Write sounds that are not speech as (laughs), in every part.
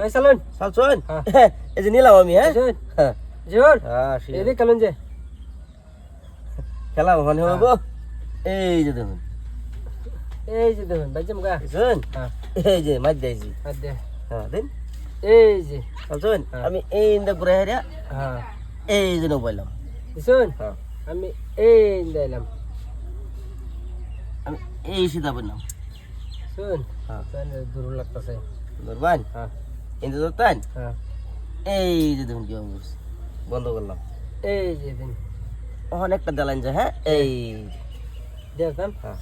ভাই চালুন। (laughs) এই যে নিলাম আমি হ্যাঁ? চালুন জোর। এদিকে কালুন যে খেলা ওখানে হইব এই যে দেখুন। এই যে দেখুন ভাই জমগা হ্যাঁ। এই যে মাছ দিয়েছি। আর দে হ্যাঁ দিন। এই যে। চালছুন হ্যাঁ। আমি এই ইন্দা ঘুরে হেরিয়া হ্যাঁ। এই যে শুন হ্যাঁ। আমি এই দিলাম আমি এই সিধা বললাম। শুন হ্যাঁ। দূর লাগতেছে। ধরবান হ্যাঁ। ইন্দা ধরতেন হ্যাঁ। এই যে দেখুন কি অবস্থা। বন্ধ করলাম। এই যে দিন অনেকটা জ্বালান যায় হ্যাঁ? এই দেখতাম হ্যাঁ।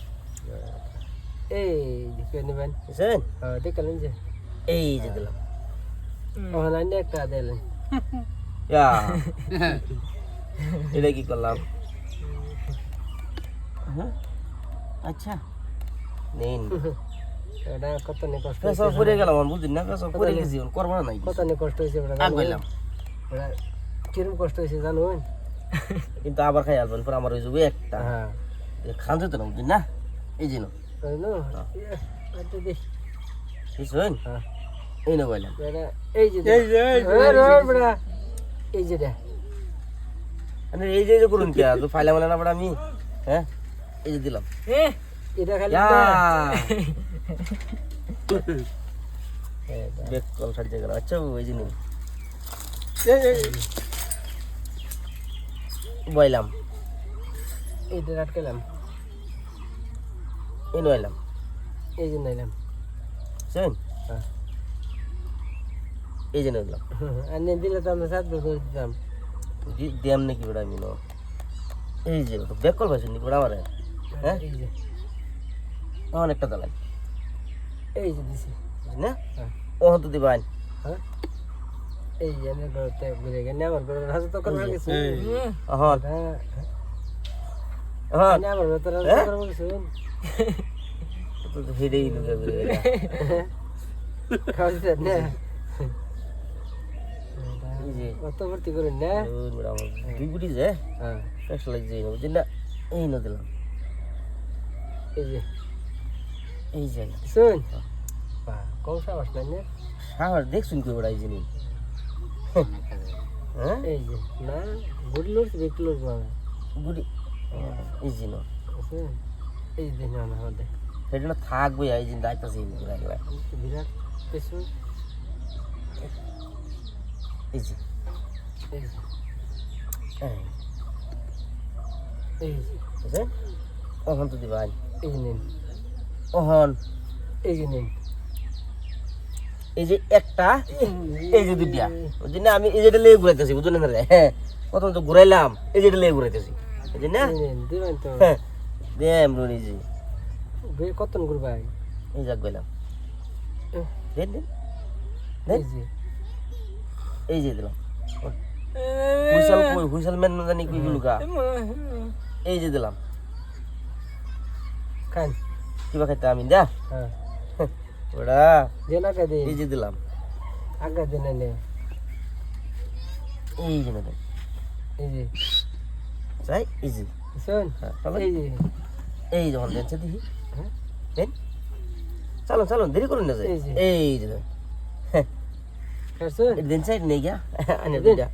এই নেবেন। বুঝছেন? হ্যাঁ ঠিক কালুন যে। এই যে দিলাম। ওখানে আনি একটা দিলেন। (laughs) এটা কি করলাম? হ্যাঁ? আচ্ছা। নিন। (laughs) এটা কত নি কষ্ট হয়েছে পড়ে গেলাম আমি বুঝিন না? পেশা পড়ে গেছি এখন করব না নাই কত নি কষ্ট হয়েছে ওটা আগ কিরম কষ্ট হয়েছে জানুন কিন্তু আবার খাই আসবেন পর আমার ওই যাবে একটা। হ্যাঁ। খান যেত না বুঝিন না? এই যে জানো এটা দেখ বুঝছেন? হ্যাঁ। এই না বললাম বেটা এই যে এই যে, এই যে, এই যে এই যে দে এই যে। এই যে করুন কে তো ফাইলা মানে না বড় আমি? হ্যাঁ? এই যে দিলাম। এটা খালি বেক কল সাইড গেল। আচ্ছা ওই এই, বইলাম। এইটা রাটকেলাম এই নইলাম। এই যে নাইলাম। বুঝছেন হ্যাঁ। এই যে নইলাম। আর নিয়ে দিলে তো আমরা সাত বছর দিতাম। দিয়াম নাকি বড় আমি এই যে তো বেক কল পাইছেন নি বড় আমার হ্যাঁ? এই যে। অনেকটা দালাই এই যে দিছি না? হ্যাঁ। ও তো দিবান হ্যাঁ। এই যে করতে ঘুরে গেলে আমার করে হাসে তো করবার কিছু হ্যাঁ হন আমার হ্যাঁ? করবার কিছু তো হেডেই ঢুকে ঘুরে গেল খাওয়াছে না অত ভর্তি করুন না? আমার দুই গুটি যে হ্যাঁ। লাগছে এই না দিলাম। এই যে। এই যে শুন। কম সাহস নাই না? সাহস দেখছুন কি বড় এই জিনিস। হ্যাঁ? এই যে না গুড লুট বিগ লুট বাবা। এই যে এই যে না আমাদের সেটা থাকবে এই ঘুরে গেল বিরাট কিছু এই যে। এই যে। এই এই যে বুঝছেন তো দিবান এই নিন ওহন এই যে নিন। এই যে একটা এই যে দুইটা। বুঝছেন না? আমি এই যেটা লেগে ঘুরাইতেছি বুঝলেন না রে? হ্যাঁ প্রথম তো ঘুরাইলাম এই যেটা লেগে ঘুরাইতেছি না? এই হ্যাঁ দেম রুন বে কতন করবাই এই যাক গেলাম দেন দেন। এই যে। দিলাম। হুইসাল কই হুইসাল মেন না জানি কই গুলুকা এই যে দিলাম। খান কিবা খাইতে আমি দা হ্যাঁ। (laughs) ওটা যে না কা দিন এই দিলাম। আগা দিন নে এই যে না দেন এই যে। চাই এই যে। শুন হ্যাঁ, তাহলে? এই যে। এই যখন দেন দেখি। হ্যাঁ। দেন। চালুন চালুন দেরি করুন না এই যে। এই যে দেন। দেন সাইড নেই গিয়া। আনে দিন। দুইটা